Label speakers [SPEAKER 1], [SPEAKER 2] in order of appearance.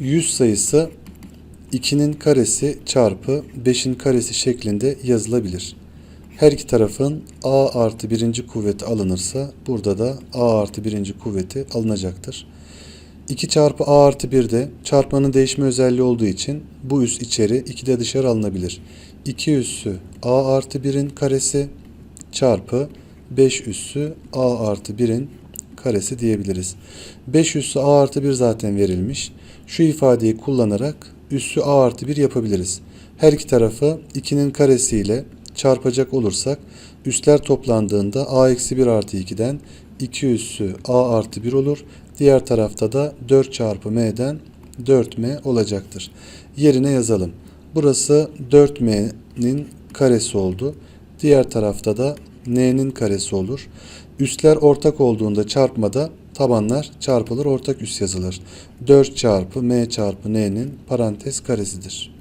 [SPEAKER 1] 100 sayısı 2'nin karesi çarpı 5'in karesi şeklinde yazılabilir. Her iki tarafın a artı birinci kuvveti alınırsa burada da a artı birinci kuvveti alınacaktır. 2 çarpı a artı 1 de çarpmanın değişme özelliği olduğu için bu üs içeri 2 de dışarı alınabilir. 2 üssü a artı 1'in karesi çarpı 5 üssü a artı 1'in karesi diyebiliriz. 5 üssü a artı 1 zaten verilmiş. Şu ifadeyi kullanarak üssü a artı 1 yapabiliriz. Her iki tarafı 2'nin karesiyle çarpacak olursak üsler toplandığında a eksi 1 artı 2'den 2 üssü a artı 1 olur. Diğer tarafta da 4 çarpı m'den 4m olacaktır. Yerine yazalım. Burası 4m'nin karesi oldu. Diğer tarafta da n'nin karesi olur. Üsler ortak olduğunda çarpmada tabanlar çarpılır ortak üs yazılır. 4 çarpı m çarpı n'nin parantez karesidir.